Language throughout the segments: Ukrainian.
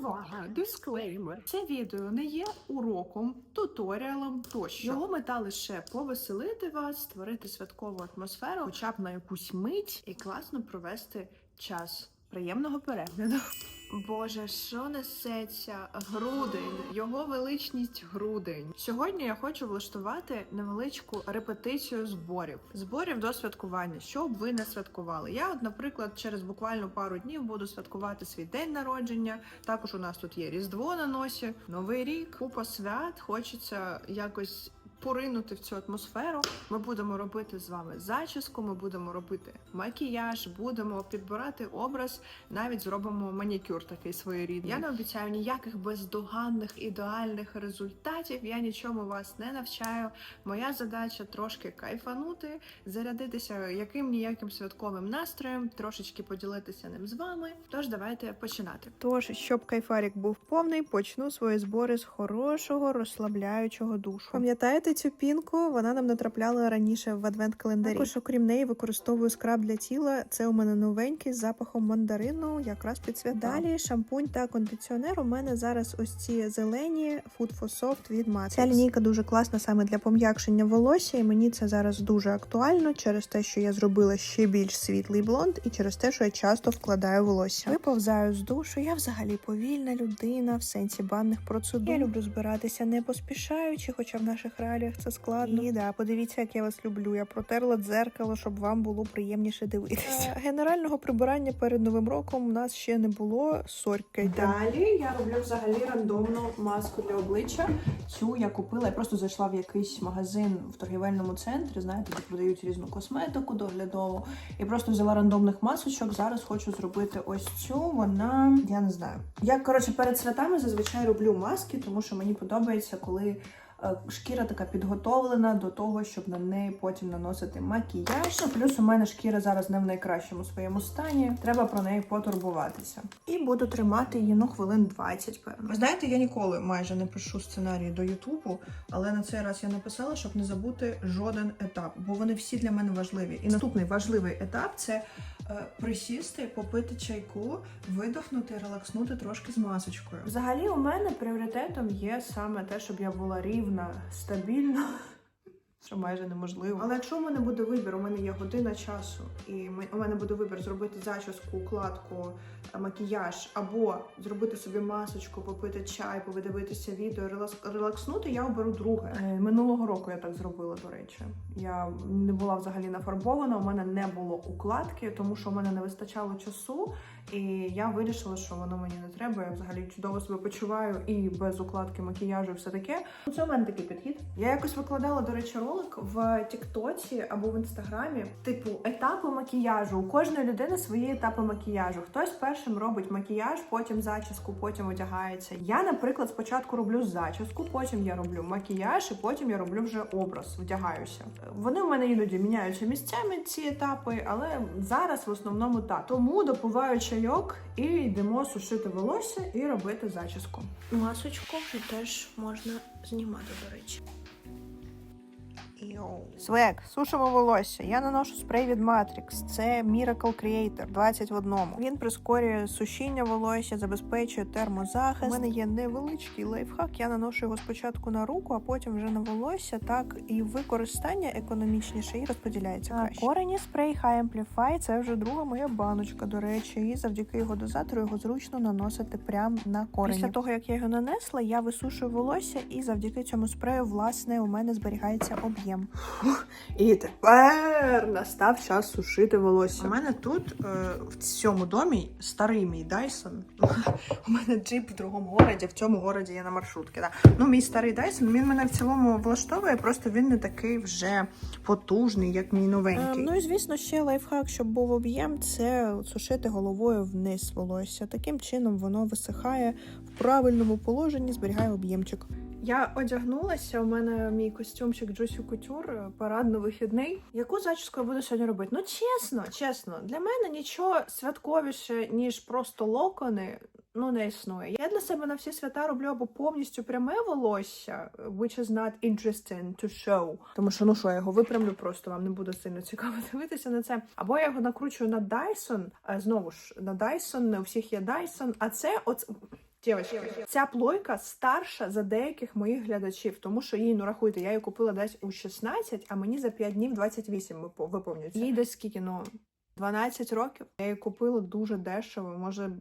Увага! Дисклеймер. Це відео не є уроком, туторіалом тощо. Його мета лише повеселити вас, створити святкову атмосферу, хоча б на якусь мить і класно провести час. Приємного перегляду. Боже, що несеться? Грудень, його величність грудень. Сьогодні я хочу влаштувати невеличку репетицію зборів. Зборів до святкування, що б ви не святкували. Я, от, наприклад, через буквально пару днів буду святкувати свій день народження. Також у нас тут є Різдво на носі, Новий рік, купа свят. Хочеться якось. Поринути в цю атмосферу. Ми будемо робити з вами зачіску, ми будемо робити макіяж, будемо підбирати образ, навіть зробимо манікюр такий своєрідний. Я не обіцяю ніяких бездоганних ідеальних результатів. Я нічому вас не навчаю. Моя задача трошки кайфанути, зарядитися яким ніяким святковим настроєм, трошечки поділитися ним з вами. Тож давайте починати. Тож, щоб кайфарік був повний, почну свої збори з хорошого розслабляючого душу. Пам'ятаєте цю пінку? Вона нам натрапляла раніше в адвент-календарі. Також, окрім неї, використовую скраб для тіла. Це у мене новенький з запахом мандарину, якраз під свята. Далі шампунь та кондиціонер. У мене зараз ось ці зелені Food for Soft від Matrix. Ця лінійка дуже класна саме для пом'якшення волосся, і мені це зараз дуже актуально через те, що я зробила ще більш світлий блонд, і через те, що я часто вкладаю волосся. Виповзаю з душу. Я взагалі повільна людина в сенсі банних процедур. Я люблю збиратися не поспішаючи, хоча в наших реаліях це складно. І да, подивіться, як я вас люблю. Я протерла дзеркало, щоб вам було приємніше дивитися. Е, Генерального прибирання перед новим роком у нас ще не було. Сорки. Далі я роблю взагалі рандомну маску для обличчя. Цю я купила. Я просто зайшла в якийсь магазин в торгівельному центрі, знаєте, де продають різну косметику доглядову. І просто взяла рандомних масочок. Зараз хочу зробити ось цю. Вона я не знаю. Я коротше перед святами зазвичай роблю маски, тому що мені подобається, коли. Е, Шкіра така підготовлена до того, щоб на неї потім наносити макіяж. Ну, плюс у мене шкіра зараз не в найкращому своєму стані. Треба про неї потурбуватися. І буду тримати її ну хвилин 20, певно. Ви знаєте, я ніколи майже не пишу сценарії до Ютубу, але на цей раз я написала, щоб не забути жоден етап, бо вони всі для мене важливі. І наступний важливий етап це присісти, попити чайку, видохнути, релакснути трошки з масочкою. Взагалі, у мене пріоритетом є саме те, щоб я була рівна, стабільна. Що майже неможливо. Але якщо у мене буде вибір, у мене є година часу, і у мене буде вибір зробити зачіску, укладку, е, макіяж, або зробити собі масочку, попити чай, подивитися відео, релакс- релакснути, я оберу друге. Е, Минулого року я так зробила, до речі. Я не була взагалі нафарбована, у мене не було укладки, тому що у мене не вистачало часу. І я вирішила, що воно мені не треба. Я взагалі чудово себе почуваю і без укладки макіяжу, і все таке. Це у мене такий підхід. Я якось викладала, до речі, ролик в Тіктоці або в інстаграмі, типу етапи макіяжу. У кожної людини свої етапи макіяжу. Хтось першим робить макіяж, потім зачіску, потім одягається. Я, наприклад, спочатку роблю зачіску, потім я роблю макіяж, і потім я роблю вже образ, вдягаюся. Вони в мене іноді міняються місцями ці етапи, але зараз в основному так. Тому допиваю чайок і йдемо сушити волосся і робити зачіску. Масочку теж можна знімати, до речі. Свек, сушимо волосся. Я наношу спрей від Matrix. Це Miracle Creator 20 в одному. Він прискорює сушіння волосся, забезпечує термозахист. У мене є невеличкий лайфхак. Я наношу його спочатку на руку, а потім вже на волосся. Так і використання економічніше і розподіляється краще. Корені спрей High Amplify – це вже друга моя баночка, до речі, і завдяки його дозатору його зручно наносити прямо на корені. Після того, як я його нанесла, я висушую волосся, і завдяки цьому спрею, власне, у мене зберігається об'єм. І тепер настав час сушити волосся. У мене тут е, в цьому домі старий мій Dyson. У мене джип в другому городі, в цьому городі я на маршрутці. Да. Ну, мій старий Dyson, він мене в цілому влаштовує, просто він не такий вже потужний, як мій новенький. Е, ну і звісно, ще лайфхак, щоб був об'єм, це сушити головою вниз волосся. Таким чином воно висихає в правильному положенні, зберігає об'ємчик. Я одягнулася. У мене мій костюмчик Juicy Couture, парадно-вихідний. Яку зачіску я буду сьогодні робити? Ну чесно, чесно, для мене нічого святковіше, ніж просто локони. Ну, не існує. Я для себе на всі свята роблю або повністю пряме волосся, which is not interesting to show. Тому що ну що, я його випрямлю, просто вам не буде сильно цікаво дивитися на це. Або я його накручую на Dyson. а, Знову ж на Dyson, не у всіх є Dyson, а це от Дівчатки, ця плойка старша за деяких моїх глядачів, тому що їй, ну рахуйте, я її купила десь у 16, а мені за 5 днів 28 випо- виповнюється. Їй десь скільки, ну, 12 років. Я її купила дуже дешево, може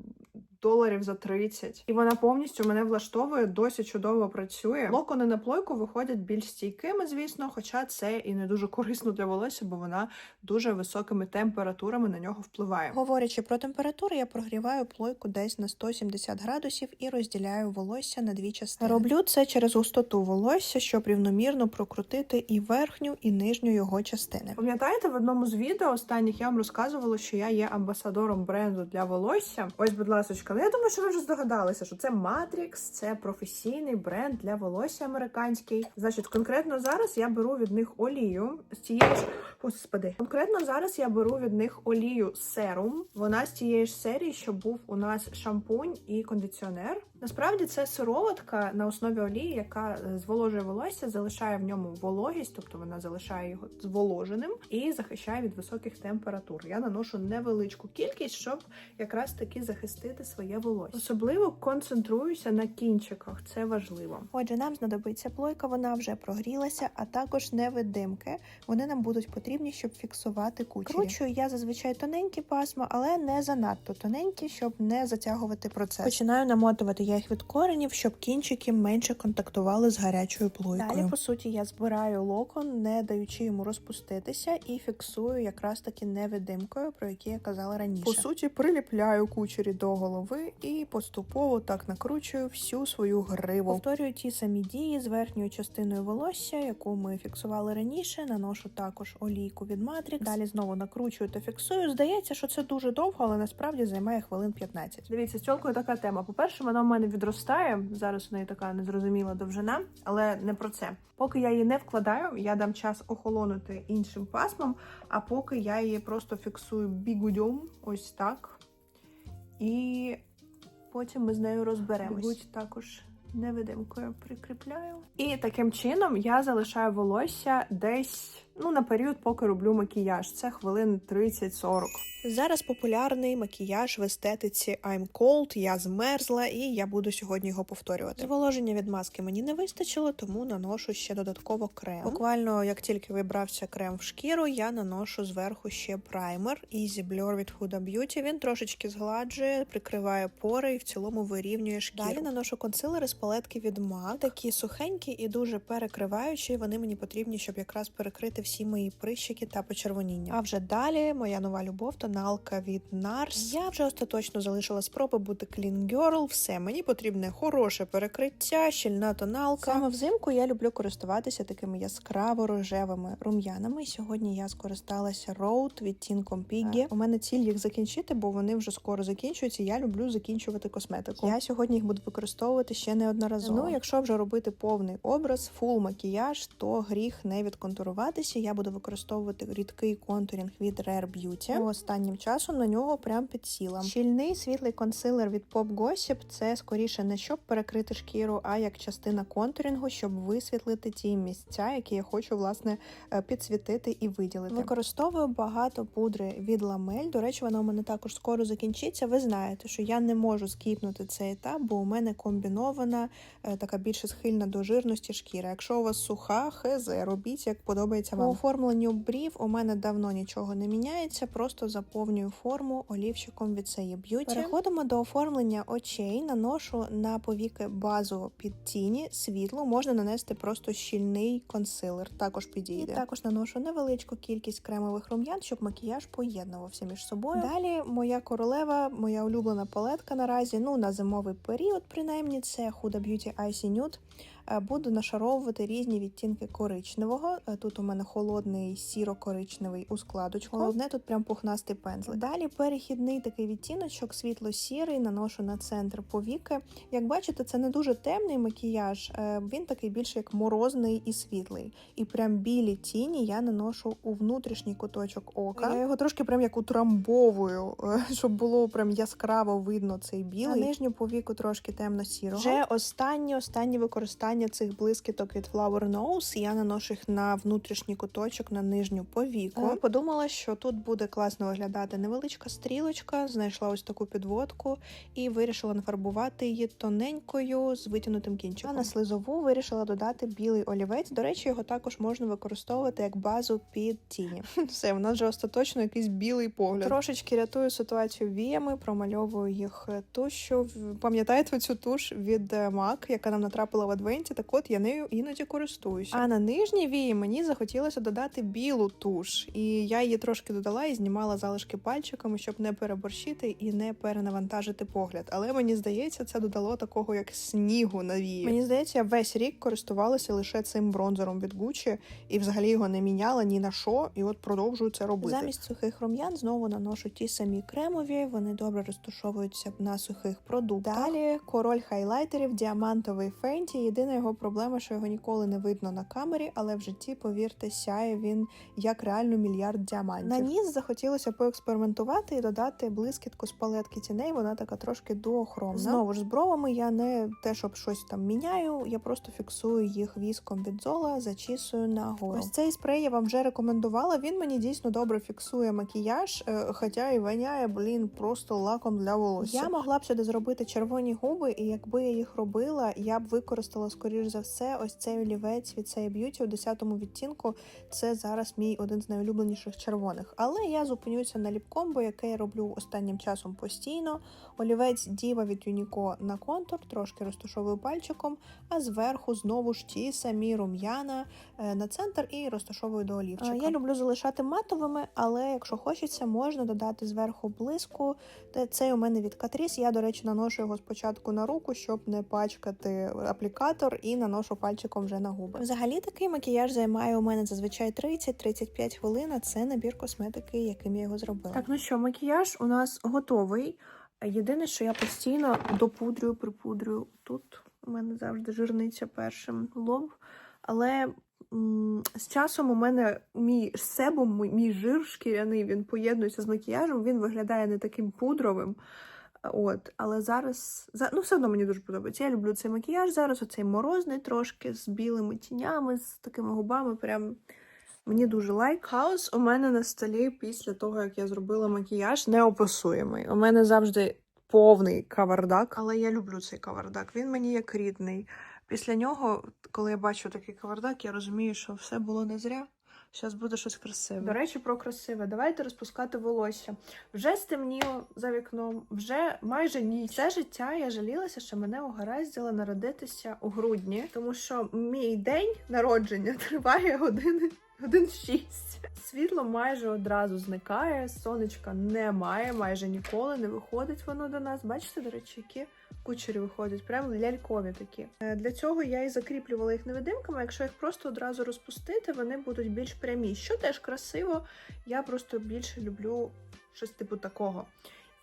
доларів за 30. І вона повністю мене влаштовує, досі чудово працює. Локони на плойку виходять більш стійкими, звісно, хоча це і не дуже корисно для волосся, бо вона дуже високими температурами на нього впливає. Говорячи про температуру, я прогріваю плойку десь на 170 градусів і розділяю волосся на дві частини. Роблю це через густоту волосся, щоб рівномірно прокрутити і верхню, і нижню його частини. Пам'ятаєте, в одному з відео останніх я вам розказувала, що я є амбасадором бренду для волосся. Ось, будь ласка, ну я думаю, що ви вже здогадалися, що це Matrix, це професійний бренд для волосся американський. Значить, конкретно зараз я беру від них олію з тієї ж господи. Конкретно зараз я беру від них олію серум. Вона з тієї ж серії, що був у нас шампунь і кондиціонер. Насправді це сироватка на основі олії, яка е, зволожує волосся, залишає в ньому вологість, тобто вона залишає його зволоженим і захищає від високих температур. Я наношу невеличку кількість, щоб якраз таки захистити своє волосся. Особливо концентруюся на кінчиках, це важливо. Отже, нам знадобиться плойка, вона вже прогрілася, а також невидимки. Вони нам будуть потрібні, щоб фіксувати кучері. Кручую я зазвичай тоненькі пасма, але не занадто тоненькі, щоб не затягувати процес. Починаю намотувати я їх від коренів, щоб кінчики менше контактували з гарячою плойкою. Далі, по суті, я збираю локон, не даючи йому розпуститися, і фіксую якраз таки невидимкою, про які я казала раніше. По суті, приліпляю кучері до голови і поступово так накручую всю свою гриву. Повторюю ті самі дії з верхньою частиною волосся, яку ми фіксували раніше. Наношу також олійку від Matrix. Далі знову накручую та фіксую. Здається, що це дуже довго, але насправді займає хвилин 15. Дивіться, з тілкою така тема. По-перше, вона в мене відростає. Зараз у неї така незрозуміла довжина, але не про це. Поки я її не вкладаю, я дам час охолонути іншим пасмом, а поки я її просто фіксую бігудьом, ось так. І потім ми з нею розберемось. Будь також невидимкою прикріпляю. І таким чином я залишаю волосся десь ну, на період, поки роблю макіяж. Це хвилин 30-40. Зараз популярний макіяж в естетиці I'm cold, я змерзла, і я буду сьогодні його повторювати. Зволоження від маски мені не вистачило, тому наношу ще додатково крем. Буквально як тільки вибрався крем в шкіру, я наношу зверху ще праймер Easy Blur від Huda Beauty. Він трошечки згладжує, прикриває пори і в цілому вирівнює шкіру. Далі наношу консилери з палетки від MAC. Такі сухенькі і дуже перекриваючі. Вони мені потрібні, щоб якраз перекрити всі мої прищики та почервоніння. А вже далі моя нова любов тоналка від NARS. Я вже остаточно залишила спроби бути clean girl. Все мені потрібне хороше перекриття, щільна тоналка. Саме взимку я люблю користуватися такими яскраво рожевими рум'янами. Сьогодні я скористалася Road відтінком Piggy. У мене ціль їх закінчити, бо вони вже скоро закінчуються. Я люблю закінчувати косметику. Я сьогодні їх буду використовувати ще неодноразово. Ну, якщо вже робити повний образ, фул макіяж, то гріх не відконтуруватися. Я буду використовувати рідкий контурінг від Rare Beauty. Останнім часом на нього прям підсіла. Щільний світлий консилер від Pop Gossip – це скоріше не щоб перекрити шкіру, а як частина контурінгу, щоб висвітлити ті місця, які я хочу власне е, підсвітити і виділити. Використовую багато пудри від ламель. До речі, вона у мене також скоро закінчиться. Ви знаєте, що я не можу скіпнути цей етап, бо у мене комбінована, е, така більше схильна до жирності шкіра. Якщо у вас суха, хз, робіть як подобається. По оформленню брів у мене давно нічого не міняється, просто заповнюю форму олівчиком від Сеї Beauty. Переходимо до оформлення очей. Наношу на повіки базу під тіні, світло можна нанести просто щільний консилер, також підійде. І також наношу невеличку кількість кремових рум'ян, щоб макіяж поєднувався між собою. Далі моя королева, моя улюблена палетка наразі. Ну на зимовий період, принаймні, це Huda Beauty Icy Nude. Е, Буду нашаровувати різні відтінки коричневого. Е, Тут у мене холодний сіро-коричневий у складочку. Головне тут прям пухнастий пензлик. Далі перехідний такий відтіночок, світло-сірий, наношу на центр повіки. Як бачите, це не дуже темний макіяж, е, він такий більше як морозний і світлий. І прям білі тіні я наношу у внутрішній куточок ока. Я його трошки прям як утрамбовую, щоб було прям яскраво видно цей білий. На нижню повіку трошки темно-сірого. Вже останнє останнє використання використання цих блискіток від Flower Nose я наношу їх на внутрішній куточок, на нижню повіку. Подумала, що тут буде класно виглядати невеличка стрілочка, знайшла ось таку підводку і вирішила нафарбувати її тоненькою з витягнутим кінчиком. А на слизову вирішила додати білий олівець. До речі, його також можна використовувати як базу під тіні. Все, в нас вже остаточно якийсь білий погляд. Трошечки рятую ситуацію віями, промальовую їх е, тушю. В- Пам'ятаєте цю туш від е, MAC, яка нам натрапила в адвенті? Так от я нею іноді користуюся. А на нижній вії мені захотілося додати білу туш, і я її трошки додала і знімала залишки пальчиками, щоб не переборщити і не перенавантажити погляд. Але мені здається, це додало такого як снігу на вії. Мені здається, я весь рік користувалася лише цим бронзером від Gucci і взагалі його не міняла ні на що, і от продовжую це робити. Замість сухих рум'ян знову наношу ті самі кремові, вони добре розташовуються на сухих продуктах. Далі король хайлайтерів, діамантовий фенті. Єдина його проблема, що його ніколи не видно на камері, але в житті, повірте, сяє він як реально мільярд діамантів. На ніс захотілося поекспериментувати і додати блискітку з палетки тіней. Вона така трошки дуохромна. Знову ж з бровами я не те, щоб щось там міняю, я просто фіксую їх віском від зола, зачісую нагору. Ось цей спрей я вам вже рекомендувала. Він мені дійсно добре фіксує макіяж, е, хоча і воняє, блін, просто лаком для волосся. Я могла б сюди зробити червоні губи, і якби я їх робила, я б використала скоріш за все ось цей олівець від Say Beauty у 10-му відтінку. Це зараз мій один з найулюбленіших червоних. Але я зупинюся на ліпкомбо, яке я роблю останнім часом постійно. Олівець діва від Юніко на контур, трошки розташовую пальчиком, а зверху знову ж ті самі рум'яна е, на центр і розташовую до олівчика. Я люблю залишати матовими, але якщо хочеться, можна додати зверху блиску. Цей у мене від Catrice. Я, до речі, наношу його спочатку на руку, щоб не пачкати аплікатор, і наношу пальчиком вже на губи. Взагалі такий макіяж займає у мене зазвичай 30-35 хвилин. а Це набір косметики, яким я його зробила. Так, ну що, макіяж у нас готовий. Єдине, що я постійно допудрюю, припудрюю. Тут у мене завжди жирниця першим лоб. Але з часом у мене мій себум, мій жир шкіряний, він поєднується з макіяжем, він виглядає не таким пудровим. От, але зараз за- ну, все одно мені дуже подобається. Я люблю цей макіяж зараз, оцей морозний трошки з білими тінями, з такими губами. Прям Мені дуже лайк. Хаос у мене на столі після того, як я зробила макіяж, неописуємий. У мене завжди повний кавардак, але я люблю цей кавардак. Він мені як рідний. Після нього, коли я бачу такий кавардак, я розумію, що все було не зря. Зараз буде щось красиве. До речі, про красиве. Давайте розпускати волосся. Вже стемніло за вікном, вже майже ніч. Все життя я жалілася, що мене угараздило народитися у грудні, тому що мій день народження триває години. Один шість. Світло майже одразу зникає, сонечка немає, майже ніколи не виходить воно до нас. Бачите, до речі, які кучері виходять, прямо лялькові такі. Е, Для цього я і закріплювала їх невидимками. Якщо їх просто одразу розпустити, вони будуть більш прямі. Що теж красиво, я просто більше люблю щось типу такого.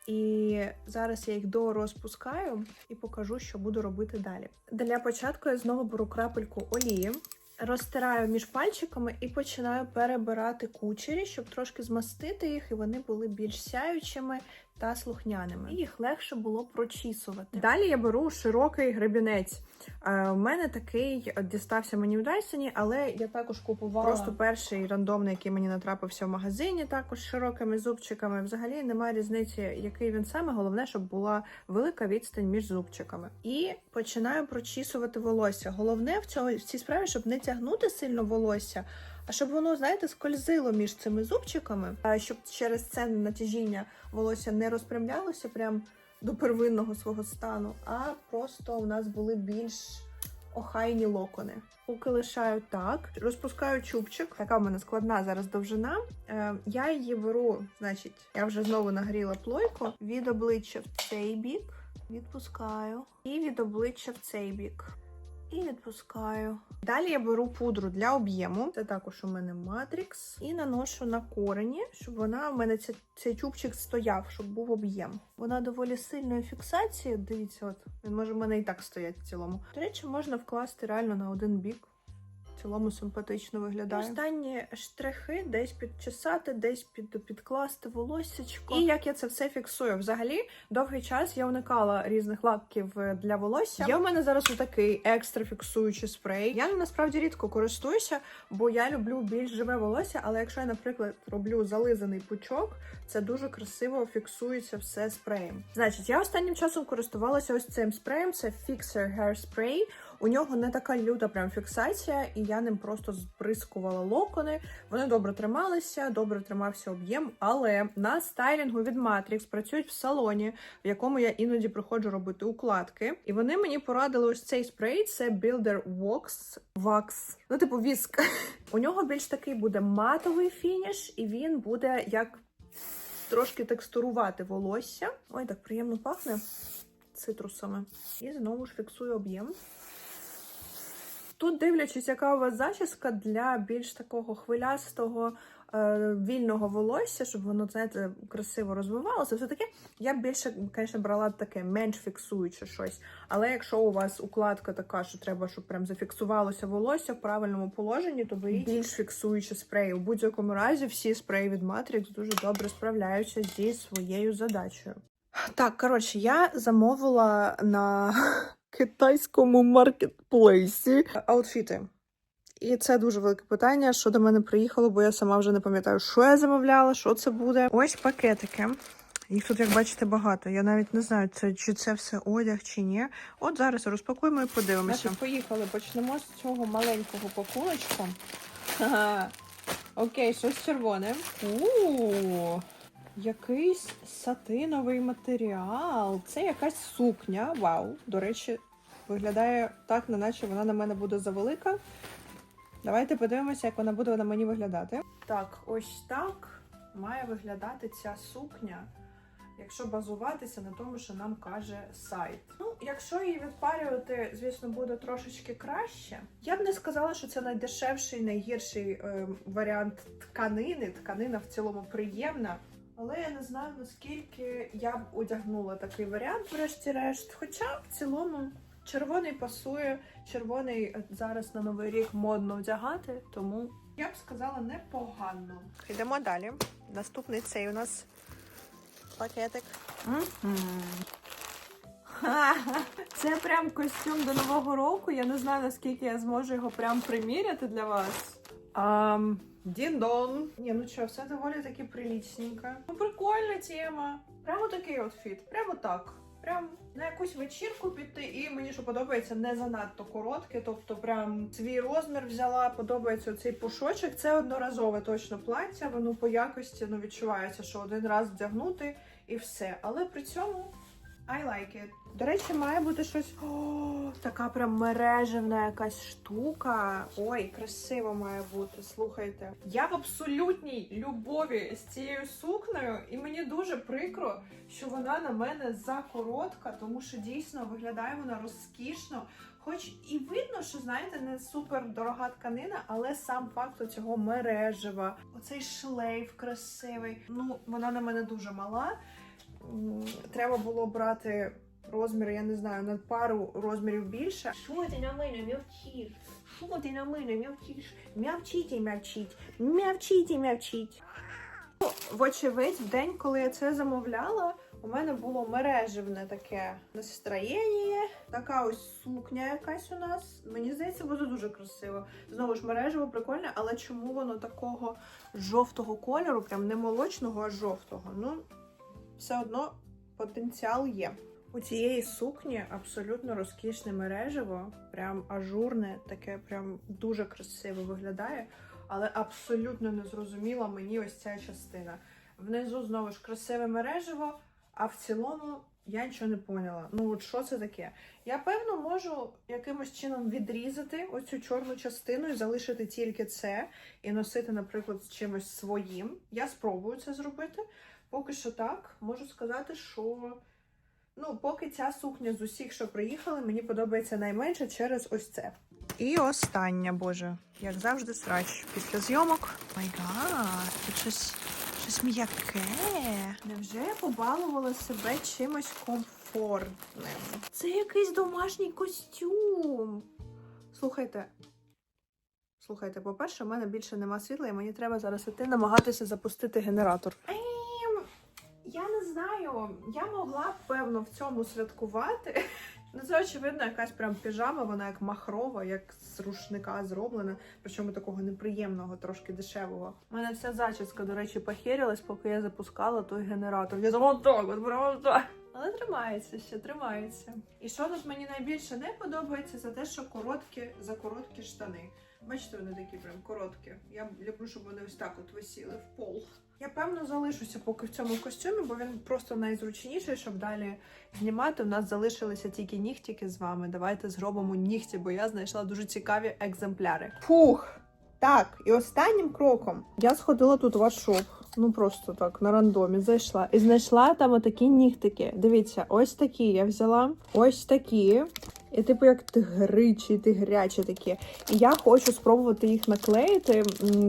І зараз я їх дорозпускаю і покажу, що буду робити далі. Для початку я знову беру крапельку олії, розтираю між пальчиками і починаю перебирати кучері, щоб трошки змастити їх, і вони були більш сяючими та слухняними. Їх легше було прочісувати. Далі я беру широкий гребінець. Е, У мене такий е, дістався мені в Дайсоні, але я також купувала просто перший рандомний, який мені натрапився в магазині, також з широкими зубчиками. Взагалі немає різниці, який він саме. Головне, щоб була велика відстань між зубчиками. І починаю прочісувати волосся. Головне в цьому в цій справі, щоб не тягнути сильно волосся. А щоб воно, знаєте, скользило між цими зубчиками, щоб через це натяжіння волосся не розпрямлялося прям до первинного свого стану, а просто у нас були більш охайні локони. Поки так, розпускаю чубчик. Така в мене складна зараз довжина. Е, я її беру, значить, я вже знову нагріла плойку від обличчя в цей бік, відпускаю, і від обличчя в цей бік. І відпускаю. Далі я беру пудру для об'єму. Це також у мене матрікс. І наношу на корені, щоб вона у мене ця- цей чубчик стояв, щоб був об'єм. Вона доволі сильної фіксації. Дивіться, от він може в мене і так стоять в цілому. До речі, можна вкласти реально на один бік. Цілому симпатично виглядає. Останні штрихи десь підчесати, десь під, підкласти волоссячко. І як я це все фіксую? Взагалі, довгий час я уникала різних лаків е, для волосся. Є у мене зараз такий екстра фіксуючий спрей. Я ним насправді рідко користуюся, бо я люблю більш живе волосся. Але якщо я, наприклад, роблю зализаний пучок, це дуже красиво фіксується все спреєм. Значить, я останнім часом користувалася ось цим спреєм. Це Fixer Hair Spray. У нього не така люта прям фіксація, і я ним просто збризкувала локони. Вони добре трималися, добре тримався об'єм. Але на стайлінгу від Matrix працюють в салоні, в якому я іноді приходжу робити укладки. І вони мені порадили ось цей спрей. Це Builder Wax Wax. Ну, типу, віск. У нього більш такий буде матовий фініш, і він буде як трошки текстурувати волосся. Ой, так приємно пахне цитрусами. І знову ж фіксую об'єм. Тут, дивлячись, яка у вас зачіска для більш такого хвилястого е, вільного волосся, щоб воно, знаєте, красиво розвивалося, все таке, я б більше, звісно, брала таке менш фіксуюче щось. Але якщо у вас укладка така, що треба, щоб прям зафіксувалося волосся в правильному положенні, то беріть більш фіксуючі спреї. У будь-якому разі всі спреї від Matrix дуже добре справляються зі своєю задачею. Так, коротше, я замовила на китайському маркетплейсі аутфіти. І це дуже велике питання, що до мене приїхало, бо я сама вже не пам'ятаю, що я замовляла, що це буде. Ось пакетики. Їх тут, як бачите, багато. Я навіть не знаю, це, чи це все одяг, чи ні. От зараз розпакуємо і подивимося. Значить, поїхали. Почнемо з цього маленького пакуночка. Ага. Окей, щось червоне. У якийсь сатиновий матеріал. Це якась сукня. Вау. До речі, виглядає так, неначе вона на мене буде завелика. Давайте подивимося, як вона буде на мені виглядати. Так, ось так має виглядати ця сукня, якщо базуватися на тому, що нам каже сайт. Ну, якщо її відпарювати, звісно, буде трошечки краще. Я б не сказала, що це найдешевший, найгірший е, варіант тканини. Тканина в цілому приємна. Але я не знаю, наскільки я б одягнула такий варіант, врешті-решт. Хоча в цілому червоний пасує, червоний е, зараз на новий рік модно вдягати, тому я б сказала непогано. Йдемо далі. Наступний цей у нас пакетик. Це прям костюм до нового року. Я не знаю, наскільки я зможу його прям приміряти для вас. Um, Дін-дон. Ні, ну що, все доволі таки прилічненько. Ну, прикольна тема. Прямо такий outfit. Прямо так. Прям на якусь вечірку піти, і мені що подобається не занадто коротке, тобто прям свій розмір взяла, подобається цей пушочок. Це одноразове точно плаття, воно по якості ну, відчувається, що один раз вдягнути і все. Але при цьому I like it. До речі, має бути щось. О, така прям мережевна якась штука. Ой, красиво має бути. Слухайте. Я в абсолютній любові з цією сукнею, і мені дуже прикро, що вона на мене закоротка, тому що дійсно виглядає вона розкішно. Хоч і видно, що знаєте, не супер дорога тканина, але сам факт цього мережева, оцей шлейф красивий. Ну, вона на мене дуже мала. Треба було брати розмір, я не знаю, на пару розмірів більше. Що ти на мене м'явчиш? Що ти на мене м'явчиш? М'явчіть і м'явчіть. М'явчіть і м'явчіть. Вочевидь, в день, коли я це замовляла, у мене було мережевне таке настроєння. Така ось сукня якась у нас. Мені здається, буде дуже красиво. Знову ж мережево прикольне, але чому воно такого жовтого кольору, прям не молочного, а жовтого? Ну, все одно потенціал є. У цієї сукні абсолютно розкішне мережево, прям ажурне, таке прям дуже красиво виглядає, але абсолютно не зрозуміла мені ось ця частина. Внизу знову ж красиве мережево, а в цілому я нічого не поняла. Ну от що це таке? Я певно можу якимось чином відрізати оцю чорну частину і залишити тільки це, і носити, наприклад, з чимось своїм. Я спробую це зробити. Поки що так, можу сказати, що ну, поки ця сукня з усіх, що приїхали, мені подобається найменше через ось це. І остання, боже, як завжди, срач після зйомок. Май гад, тут щось, щось м'яке. Невже я побалувала себе чимось комфортним? Це якийсь домашній костюм. Слухайте. Слухайте, по-перше, в мене більше нема світла, і мені треба зараз іти намагатися запустити генератор. Я знаю, я могла б певно в цьому святкувати. Ну, це очевидно, якась прям піжама, вона як махрова, як з рушника зроблена, причому такого неприємного, трошки дешевого. У мене вся зачіска, до речі, похерилась, поки я запускала той генератор. Я думала, так, от прямо так. Але тримається ще, тримається. І що тут мені найбільше не подобається, це те, що короткі за короткі штани. Бачите, вони такі прям короткі. Я люблю, щоб вони ось так от висіли в пол. Я певно залишуся поки в цьому костюмі, бо він просто найзручніший, щоб далі знімати. У нас залишилися тільки нігтіки з вами. Давайте зробимо нігті, бо я знайшла дуже цікаві екземпляри. Фух! Так, і останнім кроком я сходила тут в ваш шоп. Ну просто так на рандомі зайшла і знайшла там отакі нігтики. Дивіться, ось такі я взяла, ось такі. І типу як тигричі, тигрячі такі. І я хочу спробувати їх наклеїти,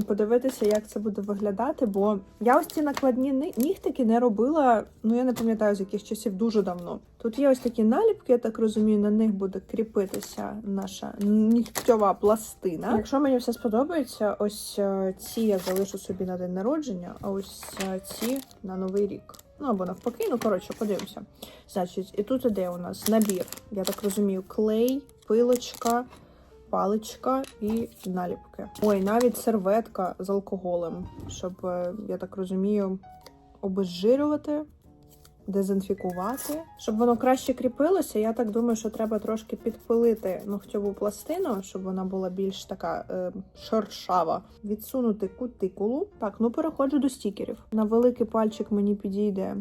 подивитися, як це буде виглядати. Бо я ось ці накладні нігтики не робила. Ну я не пам'ятаю з яких часів дуже давно. Тут є ось такі наліпки, я так розумію, на них буде кріпитися наша нігтьова пластина. Якщо мені все сподобається, ось е, ці я залишу собі на день народження, а ось е, ці на новий рік. Ну або навпаки, ну коротше, подивимося. Значить, і тут іде у нас набір, я так розумію, клей, пилочка, паличка і наліпки. Ой, навіть серветка з алкоголем, щоб, е, я так розумію, обезжирювати, дезінфікувати. Щоб воно краще кріпилося, я так думаю, що треба трошки підпилити ногтьову пластину, щоб вона була більш така е, шершава. Відсунути кутикулу. Так, ну переходжу до стікерів. На великий пальчик мені підійде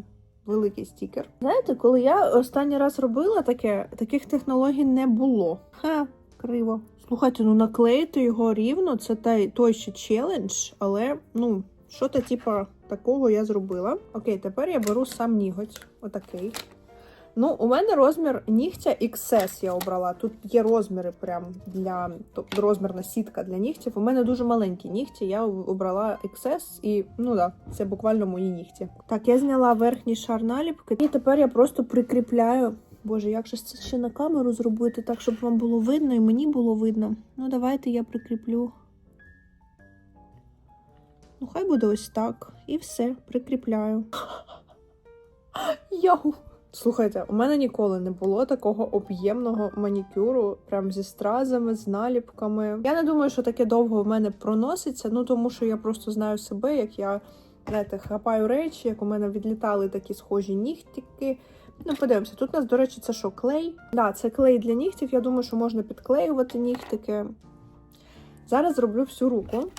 великий стікер. Знаєте, коли я останній раз робила таке, таких технологій не було. Ха, криво. Слухайте, ну наклеїти його рівно, це той, той ще челендж, але ну, що то типа такого я зробила. Окей, тепер я беру сам ніготь. Отакий. Ну, у мене розмір нігтя XS я обрала. Тут є розміри прям для тобто розмірна сітка для нігтів. У мене дуже маленькі нігті. Я обрала XS і ну да, це буквально мої нігті. Так, я зняла верхній шар наліпки, і тепер я просто прикріпляю. Боже, як же це ще на камеру зробити, так, щоб вам було видно і мені було видно. Ну, давайте я прикріплю. Ну, хай буде ось так. І все, прикріпляю. Йоу! Слухайте, у мене ніколи не було такого об'ємного манікюру, прям зі стразами, з наліпками. Я не думаю, що таке довго в мене проноситься, ну тому що я просто знаю себе, як я знаєте, хапаю речі, як у мене відлітали такі схожі нігтики. Ну, подивимося, тут у нас, до речі, це що, клей? Да, це клей для нігтів. Я думаю, що можна підклеювати нігтики. Зараз зроблю всю руку.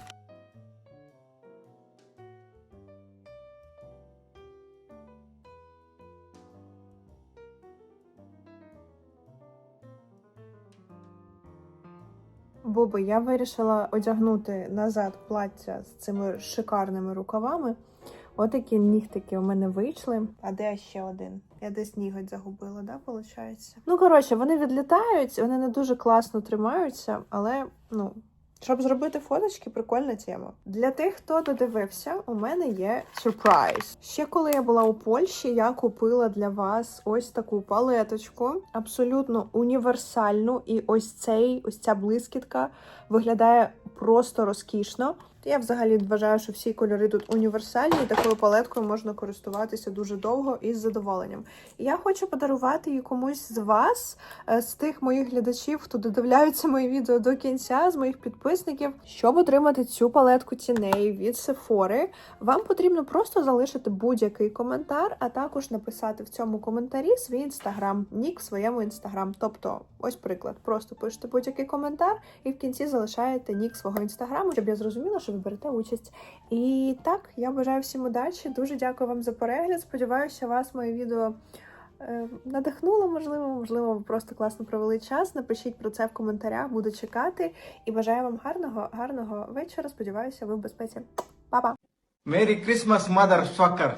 Боби, я вирішила одягнути назад плаття з цими шикарними рукавами. Отакі нігтики у мене вийшли. А де ще один? Я десь ніготь загубила, да, виходить? Ну, коротше, вони відлітають, вони не дуже класно тримаються, але ну. Щоб зробити фоточки, прикольна тема. Для тих, хто додивився, у мене є сюрприз. Ще коли я була у Польщі, я купила для вас ось таку палеточку, абсолютно універсальну. І ось цей, ось ця блискітка виглядає просто розкішно. Я взагалі вважаю, що всі кольори тут універсальні, і такою палеткою можна користуватися дуже довго і з задоволенням. Я хочу подарувати її комусь з вас, е, з тих моїх глядачів, хто додивляються мої відео до кінця, з моїх підписників. Щоб отримати цю палетку тіней від Sephora, вам потрібно просто залишити будь-який коментар, а також написати в цьому коментарі свій інстаграм, нік в своєму інстаграм. Тобто, ось приклад, просто пишете будь-який коментар і в кінці залишаєте нік свого інстаграму, щоб я зрозуміла, що ви берете участь. І так, я бажаю всім удачі. Дуже дякую вам за перегляд. Сподіваюся, вас моє відео. е, Надихнуло, можливо, можливо, ви просто класно провели час. Напишіть про це в коментарях, буду чекати. І бажаю вам гарного, гарного вечора. Сподіваюся, ви в безпеці. Па-па! Merry Christmas, motherfucker.